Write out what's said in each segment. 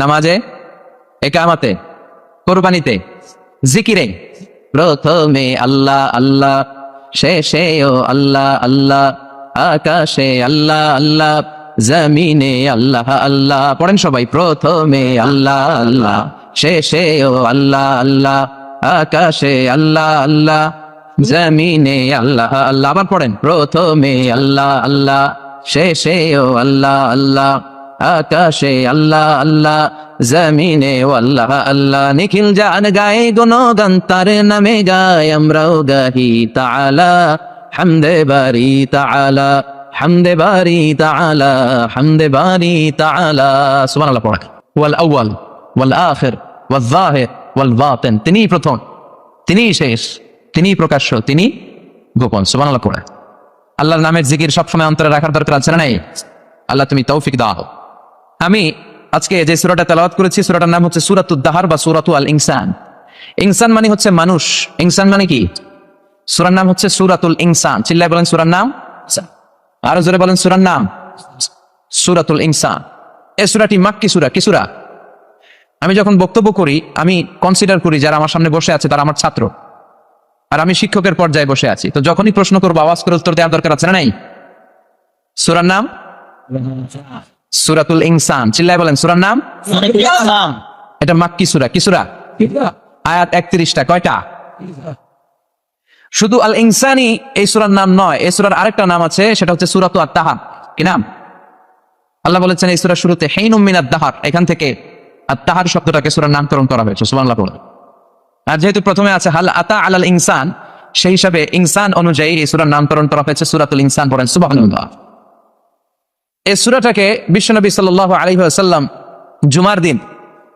নামাজে, একামাতে, কোরবানিতে, জিকিরে। প্রথমে আল্লাহ আল্লাহ, শেষে ও আল্লাহ আল্লাহ, আকাশে আল্লাহ আল্লাহ, জমিনে আল্লাহ আল্লাহ। পড়েন সবাই, প্রথমে আল্লাহ আল্লাহ, শেষে ও আল্লাহ আল্লাহ, আকাশে আল্লাহ আল্লাহ, জমিনে আল্লাহ আল্লাহ। আবার পড়েন, প্রথমে আল্লাহ আল্লাহ, শেষে ও আল্লাহ আল্লাহ আকাশে আল্লাহ আল্লাহ, জমিনে আল্লাহ আল্লাহ, নিখিল জান গায়ে গুণগান তার নামে গায় আমরাও গাহি তাআলা, হামদে বারি তাআলা, হামদে বারি তাআলা, হামদে বারি তাআলা। সুবহানাল্লাহ পড়া ওয়াল আউয়াল, ওয়াল আখির, ওয়াল যাহির ওয়াল বাতিন। তিনি প্রথম তিনি শেষ তিনি প্রকাশ্য তিনি গোপন। সুবহানাল্লাহ পড়া। আল্লাহর নামের জিকির সবসময় অন্তরে রাখার দরকার আছে না নাই? আল্লাহ তুমি তৌফিক দাও। আমি আজকে যে সুরাটা তেলাওয়াত করেছি, সুরাটার নাম হচ্ছে সুরাতুদ দাহার বা সুরাতু আল ইনসান। ইনসান মানে হচ্ছে মানুষ। ইনসান মানে কি? সুরার নাম হচ্ছে সুরাতুল ইনসান। চিল্লায় বলেন সুরার নাম। আরও জোরে বলেন সুরার নাম। সুরাতুল ইনসান। এ সুরাটি মাক্কি সুরা। কি সুরা? আমি যখন বক্তব্য করি, আমি কনসিডার করি যারা আমার সামনে বসে আছে, তারা আমার ছাত্র। আর আমি শিক্ষকের পর্যায়ে বসে আছি। তো যখনই প্রশ্ন করব, আওয়াজ করে উত্তর দেওয়ার দরকার আছে না নাই? সুরার নাম? সুরাতুল ইনসান চিল্লায় বলেন সুরার নাম? এটা মাক্কি সুরা কি সুরা? আয়াত একত্রিশটা কয়টা? শুধু আল ইনসানি এই সুরার নাম নয় এই সুরার আরেকটা নাম আছে সেটা হচ্ছে সুরাতু আত্মাহার কি নাম? আল্লাহ বলেছেন এই সুরার শুরুতে হেইনুম মিনাত দাহার এখান থেকে আত্মাহার শব্দটাকে সুরার নামকরণ করা হয়েছে সুবহানাল্লাহ বলে আর যেহেতু প্রথমে আছে হাল আতা আলাল ইনসান সেই হিসাবে ইনসান অনুযায়ী এই সুরার নামকরণ করা হয়েছে সুরাতুল ইনসান পড়েন সুবহানাল্লাহ। এই সুরাটাকে বিশ্বনবী আলাইহি ওয়াসাল্লাম জুমার দিন,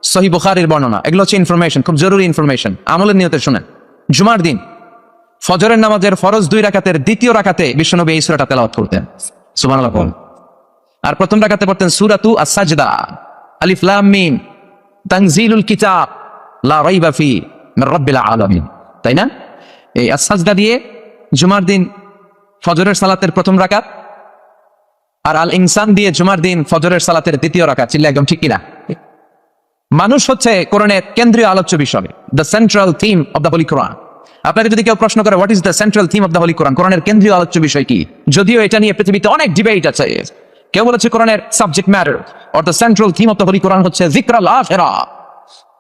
সহি বুখারীর বর্ণনা, এগুলো হচ্ছে ইনফরমেশন খুব জরুরি ইনফরমেশন আমলের নিয়তে শুনেন। জুমার দিন, ফজরের নামাজের ফরজ দুই রাকাতের দ্বিতীয় রাকাতে বিশ্বনবী এই সুরাটা তেলাওয়াত করতেন। বলেন। আর প্রথম রাকাতে পড়তেন সুরাতু আস-সাজদা, আলিফ লাম মিম, তানজিলুল কিতাব, লা রাইবা ফি তাই না? এই আস-সাজদা দিয়ে জুমার দিন ফজরের সালাতের প্রথম রাকাত আর আল ইনসান দিয়ে জুমার দিন ফজরের সালাতের দ্বিতীয় রাকাত চিল্লা একদম ঠিক কিনা? মানুষ হচ্ছে কোরআনের কেন্দ্রীয় আলোচ্য বিষয় the central theme of the holy Quran আপনাকে যদি কেউ প্রশ্ন করে what is the central theme of the holy Quran কোরআনের কেন্দ্রীয় আলোচ্য বিষয় কি? যদিও এটা নিয়ে পৃথিবীতে অনেক ডিবেট আছে। কেউ বলেছে কোরআনের subject matter or the central theme of the holy Quran হচ্ছে জিক্রাল আখেরা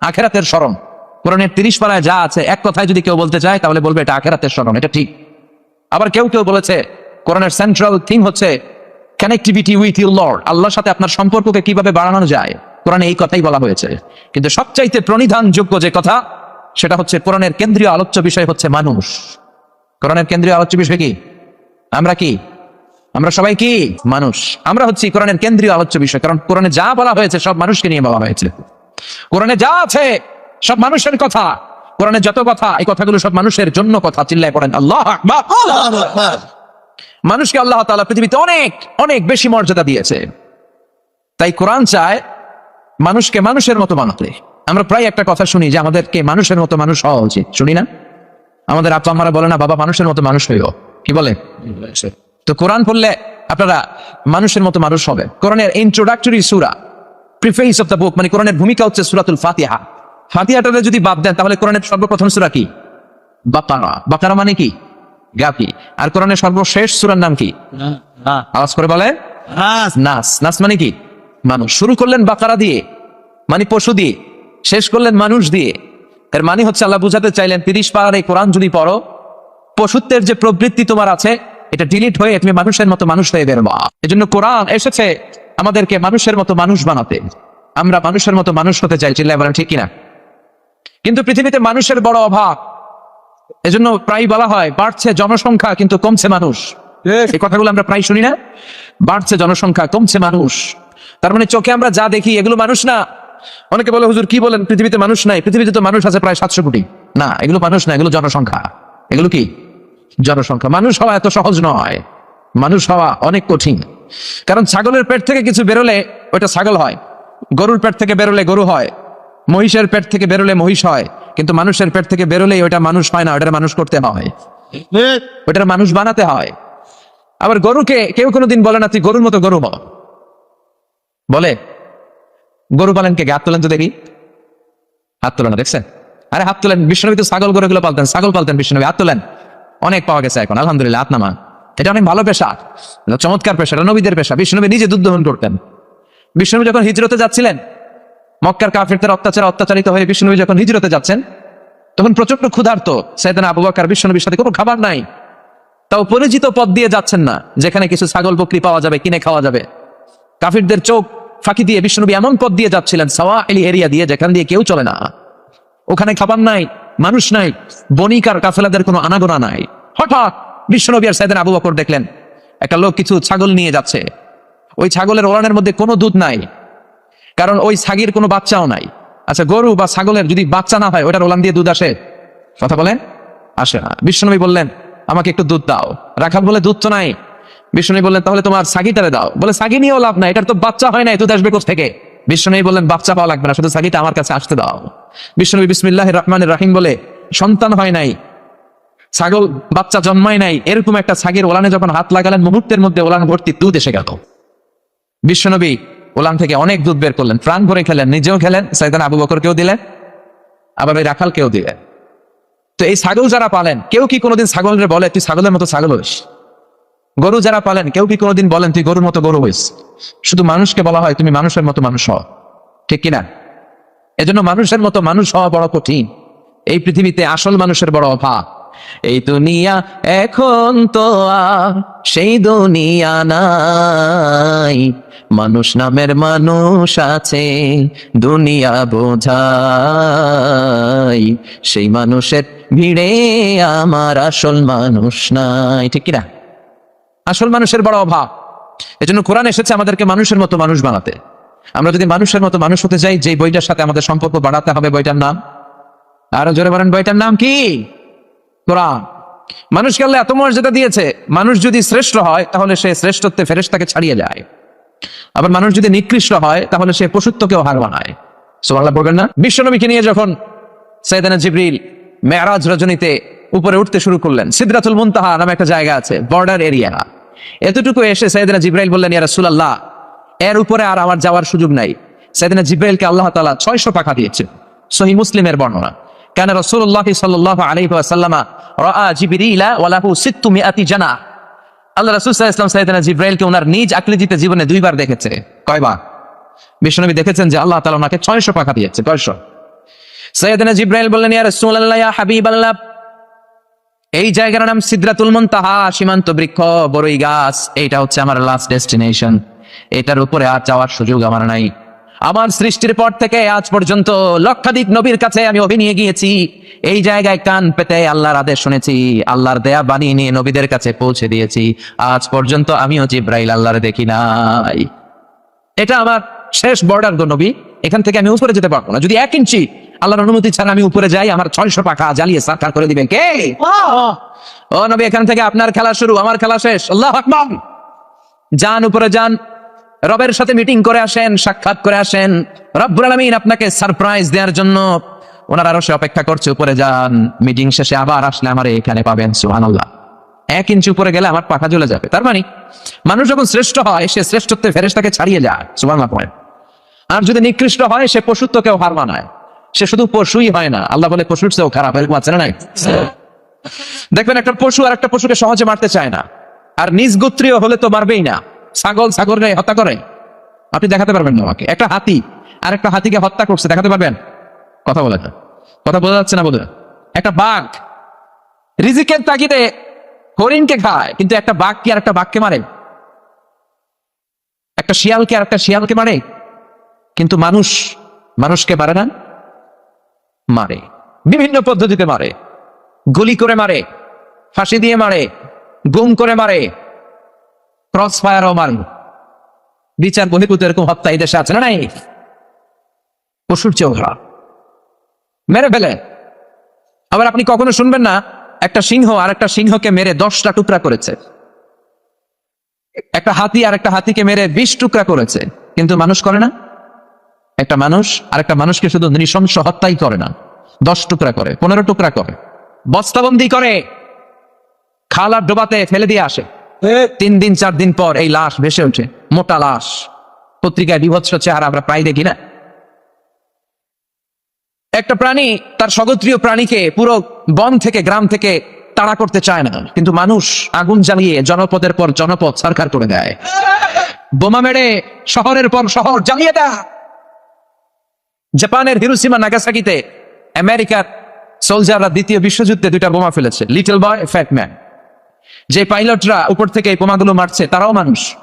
আখেরাতের স্মরণ। কোরআনের তিরিশ পাড়ায় যা আছে, এক কথায় যদি কেউ বলতে চায়, তাহলে বলবে এটা আখেরাতের স্মরণ, এটা ঠিক। আবার কেউ কেউ বলেছে, কোরআনের সেন্ট্রাল থিম হচ্ছে কানেক্টিভিটি উইথ ইউর লর্ড আল্লাহর সাথে আপনার সম্পর্ককে কীভাবে বাড়ানো যায়? কোরআনে এই কথাই বলা হয়েছে। কিন্তু সবচাইতে প্রণিধানযোগ্য যে কথা, সেটা হচ্ছে কোরআনের কেন্দ্রীয় আলোচ্য বিষয় হচ্ছে মানুষ। কোরআনের কেন্দ্রীয় আলোচ্য বিষয় কি? আমরা কি? আমরা সবাই কি? মানুষ। আমরা হচ্ছি কোরআনের কেন্দ্রীয় আলোচ্য বিষয়। কারণ কোরআনে যা বলা হয়েছে, সব মানুষকে নিয়ে বলা হয়েছে। কোরআনে যা আছে, সব মানুষের কথা। কোরআনে যত কথা, এই কথাগুলো সব মানুষের জন্য কথা। চিল্লায় পড়েন, আল্লাহ মানুষকে আল্লাহ তাআলা পৃথিবীতে অনেক অনেক বেশি মর্যাদা দিয়েছে। তাই কোরআন চায় মানুষকে মানুষের মতো বানাতে। আমরা প্রায় একটা কথা শুনি যে আমাদেরকে মানুষের মতো মানুষ হওয়া উচিত। শুনি না? আমাদের আপা আমারা বলে, না, বাবা, মানুষের মতো মানুষ হইও। কি বলে? তো কোরআন পড়লে আপনারা মানুষের মতো মানুষ হবে কোরআনের ইন্ট্রোডাক্টরি সুরা প্রিফেস অফ দ্য বুক মানে কোরআনের ভূমিকা হচ্ছে সুরাতুল ফাতিহা। ফাতিহাটা যদি বাদ দেন, তাহলে কোরআনের সর্বপ্রথম সুরা কি? বাকারা। বাকারা মানে কি? গাফি আর কোরআনের সর্বশেষ সুরার নাম কি? আওয়াজ করে বলে? নাস। নাস। মানে কি? মানুষ। শুরু করলেন বাকারা দিয়ে মানে পশু দিয়ে শেষ করলেন মানুষ দিয়ে। এর মানে হচ্ছে আল্লাহ বুঝাতে চাইলেন তিরিশ পাড়ার এই কোরআন যদি পড়ো পশুত্বের যে প্রবৃত্তি তোমার আছে এটা ডিলিট হয়ে তুমি মানুষের মতো মানুষ হয়ে বেরোবা জন্য কোরআন এসেছে আমাদেরকে মানুষের মতো মানুষ বানাতে। আমরা মানুষের মতো মানুষ হতে চাই চিল্লাই বলেন ঠিক কিনা? কিন্তু পৃথিবীতে মানুষের বড় অভাব এজন্য প্রায় বলা হয় বাড়ছে জনসংখ্যা কিন্তু কমছে মানুষ। এই কথাগুলো আমরা প্রায় শুনি না। বাড়ছে জনসংখ্যা কমছে মানুষ। তার মানে চোখে আমরা যা দেখি এগুলো মানুষ না। অনেকে বলে হুজুর কি বলেন? পৃথিবীতে মানুষ নাই। পৃথিবীতে তো মানুষ আছে প্রায় সাতশো কোটি। না এগুলো মানুষ না এগুলো জনসংখ্যা। এগুলো কি? জনসংখ্যা। মানুষ হওয়া এত সহজ নয়। মানুষ হওয়া অনেক কঠিন। কারণ ছাগলের পেট থেকে কিছু বেরোলে ওটা ছাগল হয়। গরুর পেট থেকে বেরোলে গরু হয়। মহিষের পেট থেকে বেরোলে মহিষ হয়, কিন্তু মানুষের পেট থেকে বেরোলেই ওটা মানুষ হয় না ওটার মানুষ করতে হয়। ওটার মানুষ বানাতে হয়। আবার গরুকে কেউ কোনোদিন বলে না, তুই গরুর মতো গরু বলে, গরু পালেন কে হাত তোলেন তো দেখি। হাত তোলেন দেখছেন? আরে হাত তোলেন বিষ্ণবী তো ছাগল গরুগুলো পালতেন, ছাগল পালতেন বিষ্ণবী হাত তোলেন। অনেক পাওয়া গেছে এখন, আলহামদুলিল্লাহ, হাত নামা। এটা অনেক ভালো পেশা চমৎকার পেশা নবীদের পেশা বিষ্ণবী নিজে দুধ দহন করতেন। বিষ্ণবী যখন হিজরতে যাচ্ছিলেন মক্কার কাফিরদের অত্যাচার অত্যাচারিত হয়ে বিষ্ণবী যখন হিজরতে যাচ্ছেন, তখন প্রচণ্ড ক্ষুধার্ত সেদিন আবু বকর বিষ্ণবীর সাথে কোনো খাবার নাই। তাও পরিচিত পথ দিয়ে যাচ্ছেন না, যেখানে কিছু ছাগল বকরি পাওয়া যাবে, কিনে খাওয়া যাবে। কাফিরদের চোখ ফাঁকি দিয়ে বিষ্ণুনবী এমন পথ দিয়ে যাচ্ছিলেন সাওয়া এলি এরিয়া দিয়ে, যেখান দিয়ে কেউ চলে না। ওখানে খাবার নাই, মানুষ নাই বণিকার কাফেলাদের কোনো আনাগোনা নাই। হঠাৎ বিষ্ণুনবী আর সাইদেন আবু বকর দেখলেন, একটা লোক কিছু ছাগল নিয়ে যাচ্ছে। ওই ছাগলের ওলানের মধ্যে কোনো দুধ নাই। কারণ ওই ছাগির কোনো বাচ্চাও নাই। আচ্ছা গরু বা ছাগলের যদি বাচ্চা না হয়, ওটার ওলান দিয়ে দুধ আসে? কথা বলেন? আসে না। বিষ্ণুনবী বললেন, আমাকে একটু দুধ দাও। রাখাল বলে, দুধ তো নাই। বিষ্ণুনবী বললেন, তাহলে তোমার সাগিটারে দাও। বলে, সাগি নিয়েও লাভ নাই, এটার তো বাচ্চা হয় নাই, দুধ আসবে থেকে? বিষ্ণুনবী বললেন, বাচ্চা পাওয়া লাগবে না, শুধু সাগিটা আমার কাছে আসতে দাও। বিষ্ণুনবী বিসমিল্লাহ রহমানের রাহিম বলে, সন্তান হয় নাই, ছাগল বাচ্চা জন্মায় নাই, এরকম একটা ছাগের ওলানে যখন হাত লাগালেন, মুহূর্তের মধ্যে ওলান ভর্তি দুধ এসে গেল। বিশ্বনবী ওলান থেকে অনেক দুধ বের করলেন, প্রাণ ভরে খেলেন, নিজেও খেলেন সাইদান আবু বকরকেও দিলেন, আবার ওই রাখালকেও দিলেন। তো এই ছাগল যারা পালেন, কেউ কি কোনোদিন ছাগলের বলে, তুই ছাগলের মতো ছাগল হইস গরু যারা পালেন, কেউ কি কোনোদিন বলেন, তুই গরুর মতো গরু হইস শুধু মানুষকে বলা হয়, তুমি মানুষের মতো মানুষ হও ঠিক কিনা? এজন্য মানুষের মতো মানুষ হওয়া বড় কঠিন। এই পৃথিবীতে আসল মানুষের বড় অভাব। এই দুনিয়া এখন তো আর সেই দুনিয়া নাই। মানুষ নামের মানুষ আছে, দুনিয়া বোঝাই। সেই মানুষের ভিড়ে আমার আসল মানুষ নাই। ঠিক কিনা? আসল মানুষের বড় অভাব। এজন্য কোরআন এসেছে আমাদেরকে মানুষের মতো মানুষ বানাতে। আমরা যদি মানুষের মতো মানুষ হতে চাই যে বইটার সাথে আমাদের সম্পর্ক বাড়াতে হবে বইটার নাম। আরও জোরে বলেন, বইটার নাম কি? কোরআন। মানুষকে আল্লাহ এত মর্যাদা দিয়েছে, মানুষ যদি শ্রেষ্ঠ হয়, তাহলে সে শ্রেষ্ঠত্বে ফেরেশতাকে ছাড়িয়ে যায়। আবার মানুষ যদি নিকৃষ্ট হয়, তাহলে সে পশুত্বকেও হার বানায় সোমাল্লাহ বলবেন না? বিশ্বনবীকে নিয়ে যখন সৈদানা জিবরিল মেয়ারাজ রজনীতে উপরে উঠতে শুরু করলেন, সিদ্রাতুল মুনতাহা নামে একটা জায়গা আছে, বর্ডার এরিয়া। এতটুকু এসে সৈয়দনা জিব্রাইল বললেন, ইয়া রাসূলুল্লাহ, এর উপরে আর আমার যাওয়ার সুযোগ নাই। সৈয়দনা জিব্রাইলকে আল্লাহ তাআলা 600 পাখা দিয়েছে সহি মুসলিমের বর্ণনা। কেন রাসূলুল্লাহ সাল্লাল্লাহু আলাইহি ওয়াসাল্লামা রাআ জিবরিলা ওয়া লাহু 600 জানাহ আল্লাহ রাসূল সাল্লাল্লাহু আলাইহি ওয়াসাল্লাম সৈয়দনা জিব্রাইলকে ওনার নিজ আকৃতিতে জীবনে দুইবার দেখেছে। কয়বার? বিশ্বনবী দেখেছেন যে আল্লাহ তাআলা ওনাকে 600 পাখা দিয়েছে কয়শো সৈয়দনা জিব্রাইল বললেন, ইয়া রাসূলুল্লাহ, ইয়া হাবিবাল্লাহ। এই জায়গার নাম সিদ্রাতুল মুনতাহা, সীমান্ত বৃক্ষ বড়ই গাছ, এইটা হচ্ছে আমার লাস্ট ডেস্টিনেশন এটার উপরে আর যাওয়ার সুযোগ আমার নাই। আমার সৃষ্টির পর থেকে আজ পর্যন্ত লক্ষাধিক নবীর কাছে আমি অভিনয়ে গিয়েছি। এই জায়গায় কান পেতে আল্লাহর আদেশ শুনেছি, আল্লাহর দেয়া বানিয়ে নিয়ে নবীদের কাছে পৌঁছে দিয়েছি। আজ পর্যন্ত আমিও জিব্রাইল আল্লাহর দেখি নাই। এটা আমার শেষ বর্ডার গো নবী। এখান থেকে আমি উপরে যেতে পারব না। যদি এক ইঞ্চি আল্লাহর অনুমতি ছাড়া আমি উপরে যাই, আমার ছয়শো পাখা জ্বালিয়ে সারকার করে দিবেন কে? ও নবী, এখান থেকে আপনার খেলা শুরু, আমার খেলা শেষ। আল্লাহ যান উপরে যান। রবের সাথে মিটিং করে আসেন, সাক্ষাৎ করে আসেন। রব্বুল আলামিন আপনাকে সারপ্রাইজ দেওয়ার জন্য ওনার আরও সে অপেক্ষা করছে, উপরে যান। মিটিং শেষে আবার আসলে আমার এখানে পাবেন, সুবহানাল্লাহ। এক ইঞ্চি উপরে গেলে আমার পাখা জ্বলে যাবে। তার মানে মানুষ যখন শ্রেষ্ঠ হয়, সে শ্রেষ্ঠত্বে ফেরেশতাকে ছাড়িয়ে যায় পড়েন। আর যদি নিকৃষ্ট হয়, সে পশুত্বকেও হার মানায়। সে শুধু পশুই হয় না, আল্লাহ বলে পশুর চেয়েও খারাপ, এরকম আছে না দেখবেন একটা পশু আর একটা পশুকে সহজে মারতে চায় না। আর নিজ গোত্রীয় হলে তো মারবেই না। ছাগল ছাগলকে হত্যা করে। আপনি দেখাতে পারবেন না আমাকে। একটা হাতি আর একটা হাতিকে হত্যা করছে, দেখাতে পারবেন? কথা বলে যায়। কথা বোঝা যাচ্ছে না বোধ একটা বাঘ, রিজিকের তাগিদে হরিণকে খায়, কিন্তু একটা বাঘ কি আর একটা বাঘকে মারে? একটা শিয়ালকে আর একটা শিয়ালকে মারে? কিন্তু মানুষ, মানুষকে মারে না? মারে। বিভিন্ন পদ্ধতিতে মারে। গুলি করে মারে, ফাঁসি দিয়ে মারে, গুম করে মারে ক্রস ফায়ারও মারে বিচার বহির্ভূত এরকম হত্যা এই দেশে আছে না নাই? পশুর চেয়েও খারাপ মেরে ফেলে। আবার আপনি কখনো শুনবেন না, একটা সিংহ আর একটা সিংহকে মেরে দশটা টুকরা করেছে। একটা হাতি আর একটা হাতিকে মেরে বিশ টুকরা করেছে। কিন্তু মানুষ করে না? একটা মানুষ আর একটা মানুষকে শুধু নৃশংস হত্যাই করে না। দশ টুকরা করে, পনেরো টুকরা করে। বস্তাবন্দি করে। খালার ডোবাতে ফেলে দিয়ে আসে। তিন দিন, চার দিন পর এই লাশ ভেসে ওঠে, মোটা লাশ। পত্রিকায় বিভৎস চেহারা, আমরা প্রায় দেখি না। একটা প্রাণী, তার স্বগোত্রীয় প্রাণীকে পুরো বন থেকে, গ্রাম থেকে তাড়া করতে চায় না, কিন্তু মানুষ আগুন জ্বালিয়ে জনপদের পর জনপদ সরকার করে দেয়। বোমা মেরে শহরের পর শহর জ্বালিয়ে দেয়। জাপানের হিরোসীমা নাগাসাকিতে আমেরিকার সোলজাররা দ্বিতীয় বিশ্বযুদ্ধে দুইটা বোমা ফেলেছে, লিটল বয়, ফ্যাট ম্যান। যে পাইলটরা উপর থেকে এই বোমাগুলো মারছে, তারাও মানুষ।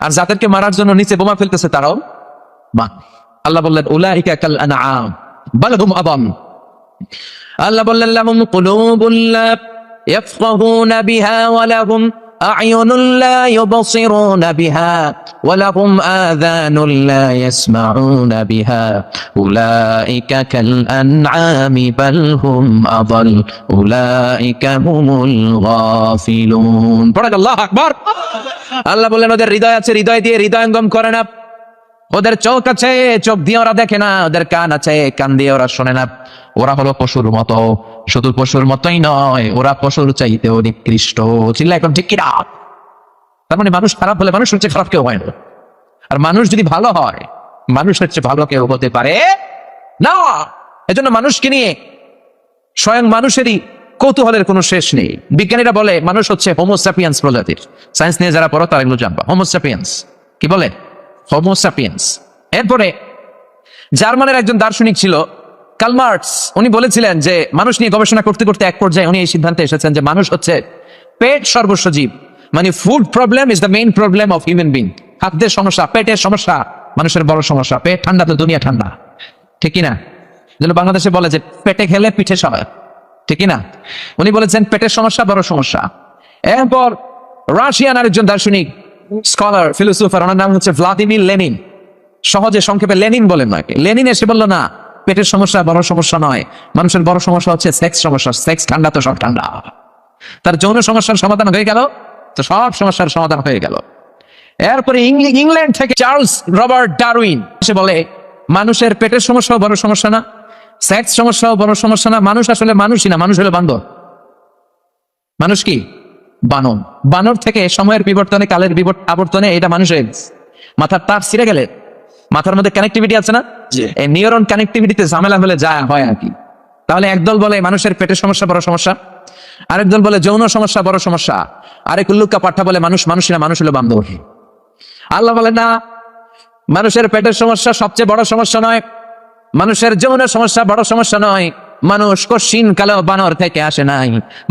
আর যাদেরকে মারার জন্য নিচে বোমা ফেলতেছে, তারাও আল্লাহ বললেন হুম আল্লাহ বললেন বিহা أعين لا يبصرون بها ولهم آذان لا يسمعون بها أولئك كالأنعام بل هم أضل أولئك هم الغافلون পড়াক আল্লাহ আকবার আল্লাহ বললেন ওদের হৃদয় আছে হৃদয় দিয়ে হৃদয়ঙ্গম করে না ওদের চোখ আছে চোখ দিয়ে ওরা দেখে না ওদের কান আছে কান দিয়ে ওরা শোনে না ওরা হলো পশুর মতো শুধু পশুর মতোই নয়, ওরা পশুর চাইতেও নিকৃষ্ট চিল্লা এখন ঠিক কিনা? তার মানে মানুষ খারাপ হলে মানুষ হচ্ছে খারাপ কেউ হয় না। আর মানুষ যদি ভালো হয়, মানুষ হচ্ছে ভালো কেউ হতে পারে না। এজন্য মানুষকে নিয়ে স্বয়ং মানুষেরই কৌতূহলের কোনো শেষ নেই। বিজ্ঞানীরা বলে, মানুষ হচ্ছে হোমোস্যাপিয়ান্স প্রজাতির। সায়েন্স নিয়ে যারা পড়ো, তারা এগুলো জানবা। হোমোস্যাপিয়ান্স কি বলে? হোমোস্যাপিয়েন্স এরপরে জার্মানের একজন দার্শনিক ছিল কালমার্টস উনি বলেছিলেন যে, মানুষ নিয়ে গবেষণা করতে করতে এক পর্যায়ে উনি এই সিদ্ধান্তে এসেছেন যে, মানুষ হচ্ছে পেট সর্বস্ব জীব। মানে food problem is the main problem of human being খাদ্যের সমস্যা, পেটের সমস্যা, মানুষের বড় সমস্যা। পেট ঠান্ডা তো দুনিয়া ঠান্ডা। ঠিক কি না? যেন বাংলাদেশে বলে যে, পেটে খেলে পিঠে সবাই ঠিক না? উনি বলেছেন পেটের সমস্যা, বড় সমস্যা। এরপর রাশিয়ান আরেকজন দার্শনিক স্কলার ফিলোসোফার ওনার নাম হচ্ছে ভ্লাদিমির লেনিন সহজে সংক্ষেপে লেনিন বলেন নাকি। লেনিন এসে বলল, না পেটের সমস্যা বড় সমস্যা নয়। মানুষের বড় সমস্যা হচ্ছে সেক্স সমস্যা। সেক্স ঠান্ডা তো সব ঠান্ডা। তার যৌন সমস্যার সমাধান হয়ে গেল, তো সব সমস্যার সমাধান হয়ে গেল। এরপরে ইংল্যান্ড থেকে চার্লস রবার্ট ডারউইন সে বলে, মানুষের পেটের সমস্যাও বড় সমস্যা না সেক্স সমস্যাও বড় সমস্যা না, মানুষ আসলে মানুষই না, মানুষ হলো বান্দর। মানুষ কি? বানর। বানর থেকে সময়ের বিবর্তনে, কালের বিবর্ত আবর্তনে এটা মানুষের। মাথার তার ছিঁড়ে গেলে মাথার মধ্যে কানেক্টিভিটি আছে না? এই নিউরন কানেক্টিভিটিতে ঝামেলা হলে যা হয় আর কি। তাহলে একদল বলে মানুষের পেটের সমস্যা বড় সমস্যা আরেক দল বলে যৌন সমস্যা বড় সমস্যা আরেক উল্লুকা পাঠা বলে মানুষ মানুষই না মানুষ হলো বান্দর আল্লাহ বলে না মানুষের পেটের সমস্যা সবচেয়ে বড় সমস্যা নয় মানুষের যৌন সমস্যা বড় সমস্যা নয় মানুষ কশিন কালো বানর থেকে আসে নাই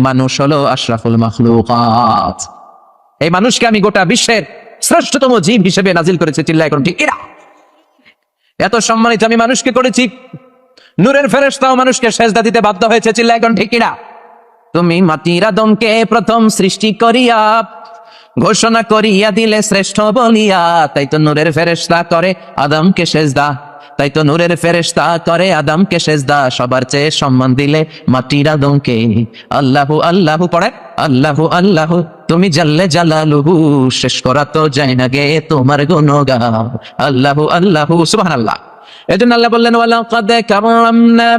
মানুষ হলো আশরাফুল মাখলুকাত। এই মানুষকে আমি গোটা বিশ্বের শ্রেষ্ঠতম জীব হিসেবে নাজিল করেছে চিল্লা এখন ঠিক কিনা এত সম্মানিত আমি মানুষকে করেছি। নূরের ফেরেশতাও মানুষকে সেজদা দিতে বাধ্য হয়েছে চিল্লা এখন ঠিক কিনা তুমি মাটির আদমকে প্রথম সৃষ্টি করিয়া, ঘোষণা করিয়া দিলে শ্রেষ্ঠ বলিয়া, তাই তো নূরের ফেরেশতা করে আদমকে সেজদা। তাই তো নূরের ফেরেশতা করে আদমকে সেজদা। সবার চেয়ে সম্মান দিলে মাটির আদমকে। আল্লাহু আল্লাহু পড়ে আল্লাহু আল্লাহু। তুমি জাল্লে জালালুহু শেষ করা তো যায় না গে তোমার গুণগান আল্লাহু আল্লাহু সুবহানাল্লাহ এজন্য আল্লাহ বললেন ওয়ালাকাদ কারামনা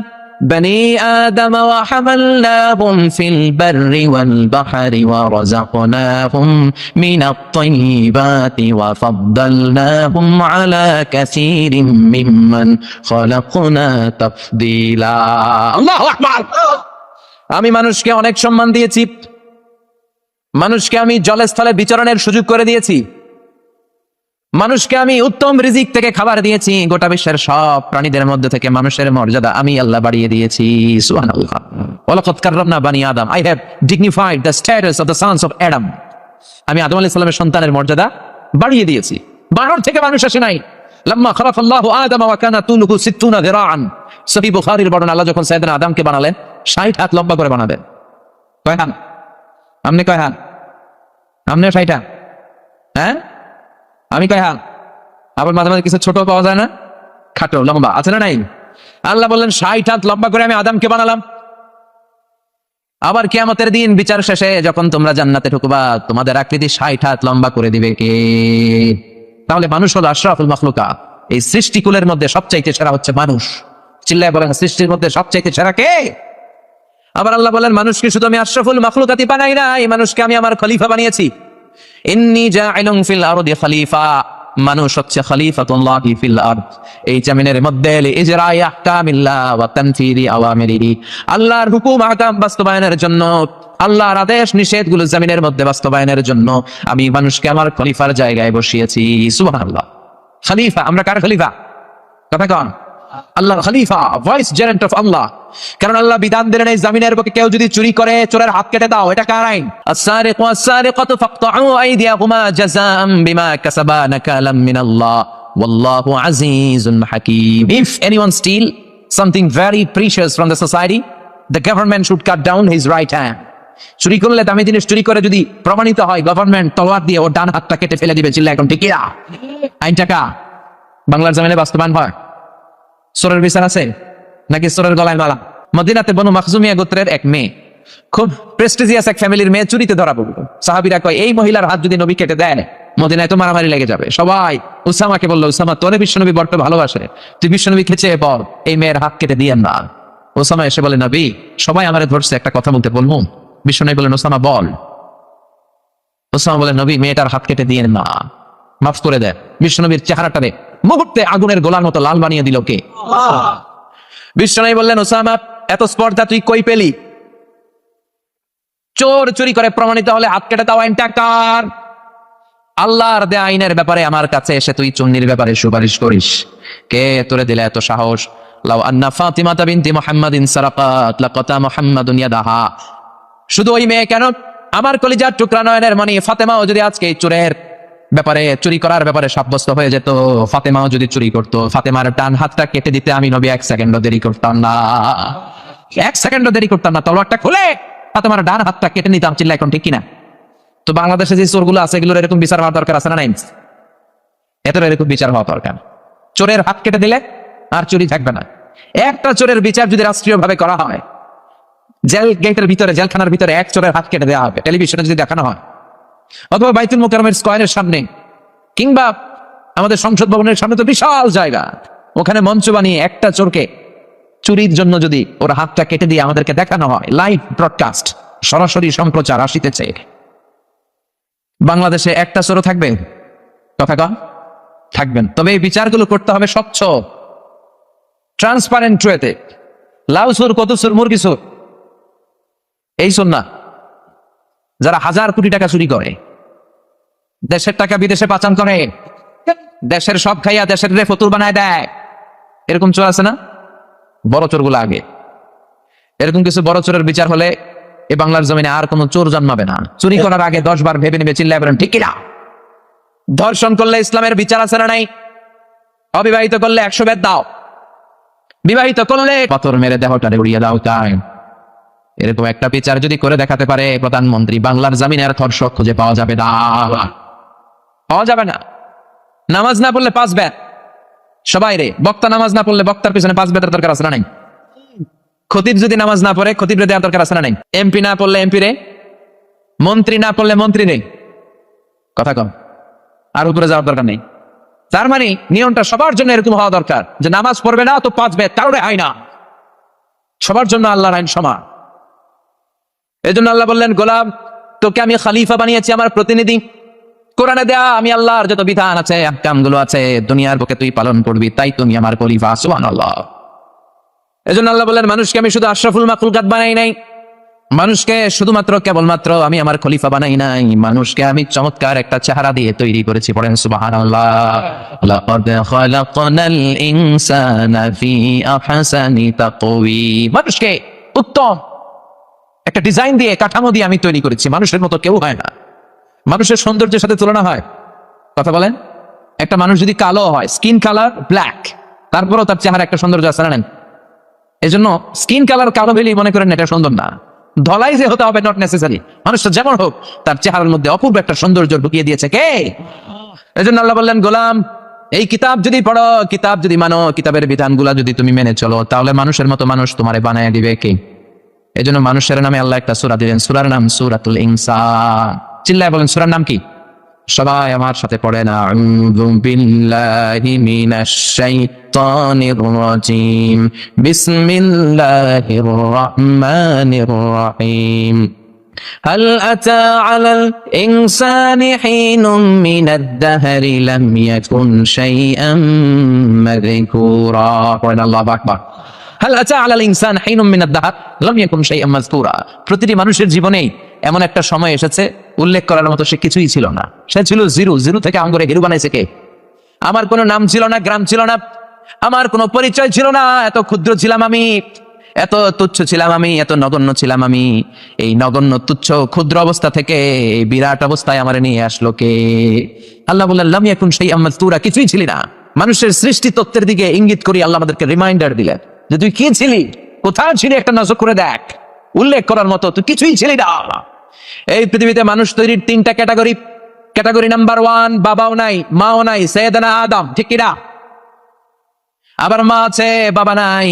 بني آدم وحملناهم في البر والبحر ورزقناهم من الطيبات وفضلناهم على كثير ممن خلقنا تفضيلا الله أكبر আমি মানুষকে অনেক সম্মান দিয়েছি মানুষকে আমি জলস্থলে বিচরণের সুযোগ করে দিয়েছি। মানুষকে আমি উত্তম রিজিক থেকে খাবার দিয়েছি। গোটা বিশ্বের সব প্রাণীদের মধ্যে থেকে মানুষের মর্যাদা আমি আল্লাহ বাড়িয়ে দিয়েছি। বানি আদম। I have dignified the status of the Adam আমি আদম আলাইহিস সন্তানের মর্যাদা বাড়িয়ে দিয়েছি। বানর থেকে মানুষ আসে নাই। আল্লাহু আদম ওয়া কানা তুলুহু 60 যিরাআন সহিহ বুখারীর বর্ণনা, আল্লাহ যখন সাইয়েদনা আদমকে বানালেন 60 হাত লম্বা করে বানাবেন। কয় হাত? আপনি কয় হাত? 60 হাত হ্যাঁ? আমি কয় হাত আবার মাঝে মাঝে কিছু ছোট পাওয়া যায় না? খাটো, লম্বা। আছে না নাই? আল্লাহ বললেন ষাট হাত লম্বা করে আমি আদামকে বানালাম। আবার কিয়ামতের দিন, বিচার শেষে যখন তোমরা জান্নাতে ঢুকবা, তোমাদের আকৃতি ষাট হাত লম্বা করে দিবে কে? তাহলে মানুষ হলো আশরাফুল মখলুকা। এই সৃষ্টিকুলের মধ্যে সবচাইতে সেরা হচ্ছে মানুষ। চিল্লায় বলেন, সৃষ্টির মধ্যে সবচাইতে সেরা কে? আবার আল্লাহ বলেন, মানুষকে শুধু আমি আশরাফুল মখলুকাতি বানাই না এই মানুষকে আমি আমার খলিফা বানিয়েছি। খলিফা মানুষ হচ্ছে এই মধ্যে হুকুম বাস্তবায়নের জন্য, আল্লাহর আদেশ জমিনের মধ্যে বাস্তবায়নের জন্য আমি মানুষকে আমার খলিফার জায়গায় বসিয়েছি। সুবহানাল্লাহ। খলিফা, আমরা কার খলিফা? কথা কন। আল্লাহর খলিফা ভয়েস জেরেন্ট অফ আল্লাহ কারণ আল্লাহ বিধান দিলেন এই জমিনের বুকে কেউ যদি চুরি করে চোরের হাত কেটে দাও এটা কার আইন? আসারিক ওয়া ওয়াসারিকাত ফাকতাউ আইদিয়াহুমা জাযাম বিমা কাসাবা নাকালাম মিনাল্লাহ। ওয়াল্লাহু আজিজুন হাকীম। If anyone steal something very precious from the society the government should cut down his right hand চুরি করলে দামি জিনিস চুরি করে যদি প্রমাণিত হয় গভর্নমেন্ট তলোয়ার দিয়ে ওর ডান হাতটা কেটে ফেলে দিবে। চিল্লা এখন ঠিক আইনটা কা বাংলার জমিনে বাস্তবায়ন হয়। সোরের বিচার আছে? নাকি সোরের গলায় মালা? মদিনাতে বনু মাখজুমিয়া গোত্রের এক মেয়ে। খুব প্রেস্টিজিয়াস এক ফ্যামিলির মেয়ে চুরিতে ধরা পড়ল। সাহাবিরা কয়, এই মহিলার হাত যদি নবী কেটে দেয়, মদিনায় তো মারামারি লেগে যাবে। সবাই উসামাকে বলল, উসামা, তোরে বিশ্বনবী বড্ড ভালোবাসে। তুই বিশ্বনবী খেচে বল এই মেয়ের হাত কেটে দিয়ে না। ওসামা এসে বলে, নবী, সবাই আমারে ধরছে, একটা কথা বলতে বলব? বিশ্বনবী বলেন ওসামা বল। ওসামা বলে, নবী, মেয়েটার হাত কেটে দিয়ে না। মাফ করে দেয় বিশ্বনবীর চেহারাটারে মুহূর্তে আগুনের গোলার মতো লাল বানিয়ে দিল কে? বিশ্বনবী বললেন ওসামা এত স্পর্ধা তুই কই পেলি? চোর চুরি করে প্রমাণিত হলে হাত কেটে দাও আইনটা কার আল্লাহর দে আইনের ব্যাপারে আমার কাছে এসে তুই চুন্নির ব্যাপারে সুপারিশ করিস। কে তোরে দিলে এত সাহস? লাউ আন্না ফাতিমাতা বিনতি মুহাম্মাদিন সারাকাত লাকাতা মুহাম্মাদুন ইয়াদাহা। শুধু ওই মেয়ে কেন? আমার কলিজার টুকরা নয়নের মানে ফাতেমাও যদি আজকে চোরের ব্যাপারে চুরি করার ব্যাপারে সাব্যস্ত হয়ে যেত। ফাতেমাও যদি চুরি করতো, ফাতেমার ডান হাতটা কেটে দিতে আমি নবী এক সেকেন্ডও দেরি করতাম না। এক সেকেন্ডও দেরি করতাম না, তলোয়ারটা খুলে ফাতেমার ডান হাতটা কেটে নিতাম চিল্লা এখন ঠিক কিনা? তো বাংলাদেশে যে চোরগুলো আছে, এগুলোর এরকম বিচার হওয়ার দরকার আছে না নাই? এত এরকম বিচার হওয়া দরকার। চোরের হাত কেটে দিলে আর চুরি থাকবে না। একটা চোরের বিচার যদি রাষ্ট্রীয় ভাবে করা হয়, জেল গেটের ভিতরে, জেলখানার ভিতরে এক চোরের হাত কেটে দেওয়া হবে। টেলিভিশনে যদি দেখানো হয় অথবা বাইতুল মোকারমের স্কোয়ারের সামনে, কিংবা আমাদের সংসদ ভবনের সামনে তো বিশাল জায়গা। ওখানে মঞ্চ বানিয়ে একটা চোরকে চুরির জন্য যদি ওর হাতটা কেটে দিয়ে আমাদেরকে দেখানো হয় লাইভ ব্রডকাস্ট সরাসরি সম্প্রচার আসিতেছে। বাংলাদেশে একটা চোরও থাকবে? কথা কন। থাকবেন। তবে এই বিচারগুলো করতে হবে স্বচ্ছ ট্রান্সপারেন্ট ওয়েতে লাউ সুর কত সুর মুরগি সুর এই শোন না। যারা হাজার কোটি টাকা চুরি করে দেশের টাকা বিদেশে পাচার করে। দেশের সব খাইয়া দেশের রে ফতুর বানায় দেয়। এরকম চোর আছে না? বড় চোরগুলো আগে। এরকম কিছু বড় চোরের বিচার হলে এ বাংলার জমিনে আর কোনো চোর জন্মাবে না। চুরি করার আগে দশ বার ভেবে নেবে চিল্লায় বলেন, ঠিক কিনা? ধর্ষণ করলে ইসলামের বিচার আছে না নাই? অবিবাহিত করলে একশো বেদ দাও। বিবাহিত করলে পাথর মেরে দেহটারে উড়িয়ে দাও তাই। এরকম একটা বিচার যদি করে দেখাতে পারে প্রধানমন্ত্রী, বাংলার জামিনের ধর্ষক খুঁজে পাওয়া যাবে না। পাওয়া যাবে না। নামাজ না পড়লে পাঁচ ব্যাট সবাই রে, বক্তা নামাজ না পড়লে বক্তার পিছনে পাঁচ ব্যাটের দরকার আছে না নাই? খতিব যদি নামাজ না পড়ে, খতিব রে দেওয়ার দরকার আছে না নাই? এমপি না পড়লে এমপি রে? মন্ত্রী না পড়লে মন্ত্রী রে? কথা কম। আর উপরে যাওয়ার দরকার নেই। তার মানে নিয়মটা সবার জন্য এরকম হওয়া দরকার যে নামাজ পড়বে না তো পাঁচ ব্যাট কারোর হয় না। সবার জন্য আল্লাহর আইন সমান। এই জন্য আল্লাহ বললেন, গোলাম, তোকে আমি খালিফা বানিয়েছি আমার প্রতিনিধি। কোরআনে দেয়া, আমি আল্লাহর যত বিধান আছে আহকামগুলো আছে, দুনিয়ার বুকে তুই পালন করবি, তাই তুমি আমার খলিফা, সুবহানাল্লাহ। এই জন্য আল্লাহ বললেন, মানুষকে আমি শুধু আশরাফুল মাখলুকাত বানাই নাই। মানুষকে শুধুমাত্র, কেবলমাত্র আমি আমার খলিফা বানাই নাই। মানুষকে আমি চমৎকার একটা চেহারা দিয়ে তৈরি করেছি, পড়েন, সুবহানাল্লাহ। মানুষকে উত্তম একটা ডিজাইন দিয়ে, কাঠামো দিয়ে আমি তৈরি করেছি। মানুষের মতো কেউ হয় না। মানুষের সৌন্দর্যের সাথে তুলনা হয়। কথা বলেন? একটা মানুষ যদি কালো হয় স্কিন কালার ব্ল্যাক তারপরেও তার চেহারা একটা সৌন্দর্য আছে না নেন এই জন্য স্কিন কালার কালো বেলি মনে করেন এটা সুন্দর না। ধলাই যে হতে হবে নট নেসেসারি মানুষটা যেমন হোক, তার চেহারার মধ্যে অপূর্ব একটা সৌন্দর্য ঢুকিয়ে দিয়েছে কে? এই জন্য আল্লাহ বললেন, গোলাম, এই কিতাব যদি পড়ো, কিতাব যদি মানো, কিতাবের বিধানগুলা যদি তুমি মেনে চলো, তাহলে মানুষের মতো মানুষ তোমারে বানায় দিবে কে? এই জন্য মানুষের নামে আল্লাহ একটা সুরা দিলেন। সুরার নাম সুরাতুল ইনসান। চিল্লায় বলেন সুরার নাম কি সবাই আমার সাথে পড়েন আউযু বিল্লাহি মিনাশ শাইতানির রাজিম বিসমিল্লাহির রহমানির রহিম هل أتى على الإنسان حين من الدهر لم يكن شيئا مذكورا قال الله أكبر هل أتى على الإنسان حين من الدهر لم يكن شيئا مذكورا প্রতিটি মানুষের জীবনেই এমন একটা সময় এসেছে, উল্লেখ করার মতো সে কিছুই ছিল না। সে ছিল জিরো। জিরো থেকে আঙ্গুরে হিরু বানাইছে কে? আমার কোনো নাম ছিল না, গ্রাম ছিল না, আমার কোনো পরিচয় ছিল না, এত ক্ষুদ্র ছিলাম আমি, এত তুচ্ছ ছিলাম আমি, এত নগণ্য ছিলাম আমি। এই নগণ্য, তুচ্ছ, ক্ষুদ্র অবস্থা থেকে এই বিরাট অবস্থায় আমার নিয়ে আসলো কে? আল্লাহ বললাম এখন সেই আমার তুরা কিছুই ছিলি না। মানুষের সৃষ্টি তত্ত্বের দিকে ইঙ্গিত করি আল্লাহ আমাদেরকে রিমাইন্ডার দিলেন যে, তুই কি ছিলি? কোথায় ছিলি? একটা নজর করে দেখ। উল্লেখ করার মতো তুই কিছুই ছিলি না। এই পৃথিবীতে মানুষ তৈরির তিনটা ক্যাটাগরি। ক্যাটাগরি নাম্বার ওয়ান, বাবাও নাই, মাও নাই, সৈয়দানা আদম, ঠিক কিনা? আবার মা আছে, বাবা নাই,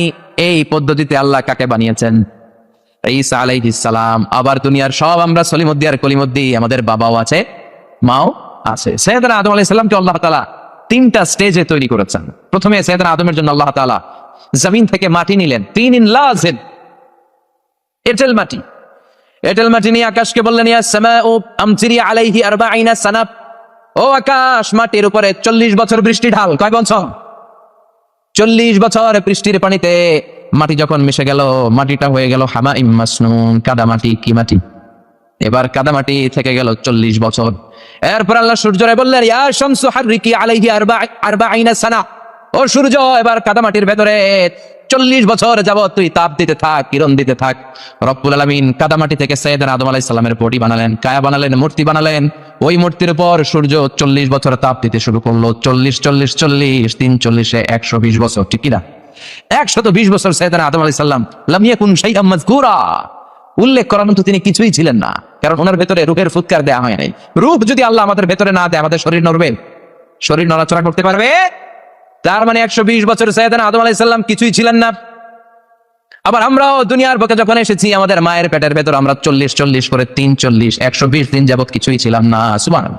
এই পদ্ধতিতে আল্লাহ কাকে বানিয়েছেন? ঈসা আলাইহিস আবার দুনিয়ার সব আমরা সলিমদ্দি আর কলিমদ্দি আমাদের বাবাও আছে, মাও আছে। সৈয়দানা আদম আলাইহিস আল্লাহ তাআলা তিনটা স্টেজে তৈরি করেছেন। প্রথমে সৈয়দানা আদমের জন্য আল্লাহ তাআলা জমিন থেকে মাটি নিলেন। তিন ইন লাজেন, এটেল মাটি। এটেল মাটি নিয়ে আকাশকে বললেন, ইয়া আমতিরি আলাইহি আরবাঈনা সানাব। ও আকাশ, মাটির উপরে চল্লিশ বছর বৃষ্টি ঢাল, কয় বছর? চল্লিশ বছর বৃষ্টির পানিতে মাটি যখন মিশে গেল, মাটিটা হয়ে গেল হামা ইমাসনুন কাদা মাটি কি মাটি? এবার কাদা মাটি থেকে গেল চল্লিশ বছর। এরপর আল্লাহ সূর্যরে বললেন, ইয়া শামসু হাররিকি আলাইহি আরবা, আরবাঈনা সানা। ও সূর্য, এবার কাদা মাটির ভেতরে চল্লিশ বছর যাবত তুই তাপ দিতে থাক, কিরণ দিতে থাক। রব্বুল আলমিন কাদামাটি থেকে সৈয়দ আদম আলাহ সাল্লামের বডি বানালেন, কায়া বানালেন, মূর্তি বানালেন। ওই মূর্তির উপর সূর্য চল্লিশ বছর তাপ দিতে শুরু করল। চল্লিশ চল্লিশ চল্লিশ, তিন চল্লিশে একশো বিশ বছর, ঠিক কিনা একশত বিশ বছর সৈয়দ আদম আলাহ সাল্লাম লামিয়াকুন সেই আহমদ গুরা উল্লেখ করার মতো তিনি কিছুই ছিলেন না, কারণ ওনার ভেতরে রূপের ফুৎকার দেওয়া হয় নাই। রূপ যদি আল্লাহ আমাদের ভেতরে না দেয়, আমাদের শরীর নড়বে। শরীর নড়াচড়া করতে পারবে? তার মানে একশো বিশ বছর সৈয়দানা আদম আলাইসাল্লাম কিছুই ছিলেন না। আবার আমরাও দুনিয়ার বুকে যখন এসেছি, আমাদের মায়ের পেটের ভেতর আমরা চল্লিশ চল্লিশ করে তিন চল্লিশ, একশো বিশ দিন যাবত কিছুই ছিলাম না সুবান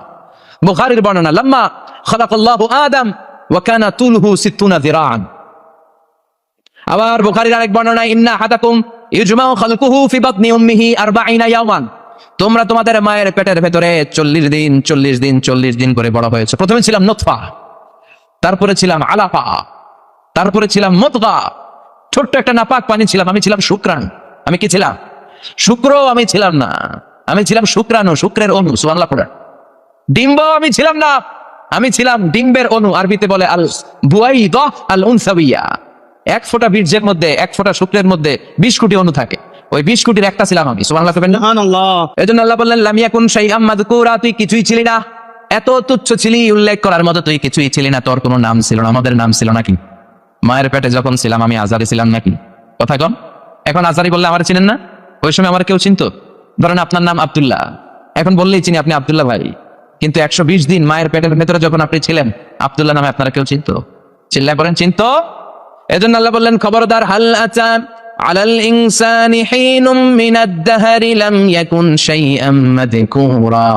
বুখারির বর্ণনা, লাম্মা খালাকাল্লাহু আদম ওয়াকানা তুলহু সিত্তুনা যিরাআন আবার বুখারীর আরেক বর্ণনা ইন্না হাদাকুম ইজমাউ খালকুহু ফি বাতনি উম্মিহি 40 ইয়াওমান। তোমরা তোমাদের মায়ের পেটের ভেতরে চল্লিশ দিন চল্লিশ দিন চল্লিশ দিন করে বড় হয়েছে। প্রথমে ছিলাম নতফা। তারপরে ছিলাম আলাপা তারপরে ছিলাম মতগা। ছোট্ট একটা নাপাক পানি ছিলাম আমি ছিলাম শুক্রাণ। আমি কি ছিলাম? শুক্র আমি ছিলাম না। আমি ছিলাম শুক্রাণু শুক্রের অনু সুবাংলা পড়া ডিম্ব আমি ছিলাম না। আমি ছিলাম ডিম্বের অনু আরবিতে বলে আল বুয়াই আল উনসাবিয়া এক ফোঁটা বীর্যের মধ্যে এক ফোঁটা শুক্রের মধ্যে বিশ কোটি অনু থাকে। ওই বিশ কোটির একটা ছিলাম আমি সুবাংলা করবেন না? সুবহানাল্লাহ। এই জন্য আল্লাহ বললেন লামিয়াকুন শাই আম্মাদকুরা তুই কিছুই ছিলি না। এত তুচ্ছ ছিলি, উল্লেখ করার মতো তুই কিছুই ছিলি না, তোর কোনো নাম ছিল না, আমাদের নাম ছিল নাকি? মায়ের পেটে যখন ছিলাম আমি আজারি ছিলাম নাকি? কথা কন এখন আজারি বললে আমার চিনেন না? ওই সময় আমার কেউ চিনতো? ধরেন আপনার নাম আব্দুল্লাহ। এখন বললেই চিনি আপনি আব্দুল্লাহ ভাই। কিন্তু একশো বিশ দিন মায়ের পেটের ভেতরে যখন আপনি ছিলেন, আব্দুল্লাহ নামে আপনারা কেউ চিনতো? চিল্লায় বলেন, চিনতো? এজন্য আল্লাহ বললেন, খবরদার, হাল আচান على الإنسان حين من الدهر لم يكن شيئا مذكورا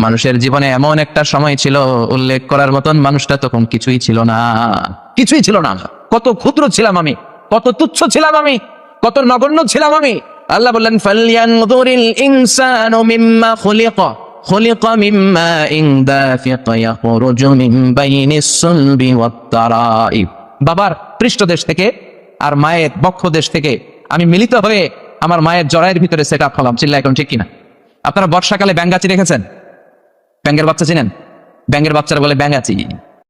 মানুষের জীবনে এমন একটা সময় ছিল উল্লেখ করার মতন মানুষটা তখন কিছুই ছিল না কিছুই ছিল না কত ক্ষুদ্র ছিলাম আমি কত তুচ্ছ ছিলাম আমি কত নগণ্য ছিলাম আমি আল্লাহ বললেন ফালয়ানযুরিল ইনসানু মিম্মা খুলিকা خلق من ماء دافق يخرج من بين الصلب والترائب বাবার পৃষ্ঠদেশ থেকে আর মায়ের বক্ষ দেশ থেকে আমি মিলিত হয়ে আমার মায়ের জরায়ের ভিতরে সেট আপ হলাম। চিল্লা এখন ঠিক কিনা? আপনারা বর্ষাকালে ব্যাঙ্গাচি রেখেছেন ব্যাঙ্গের বাচ্চা চিনেন? ব্যাঙ্গের বাচ্চারা বলে ব্যাঙ্গাচি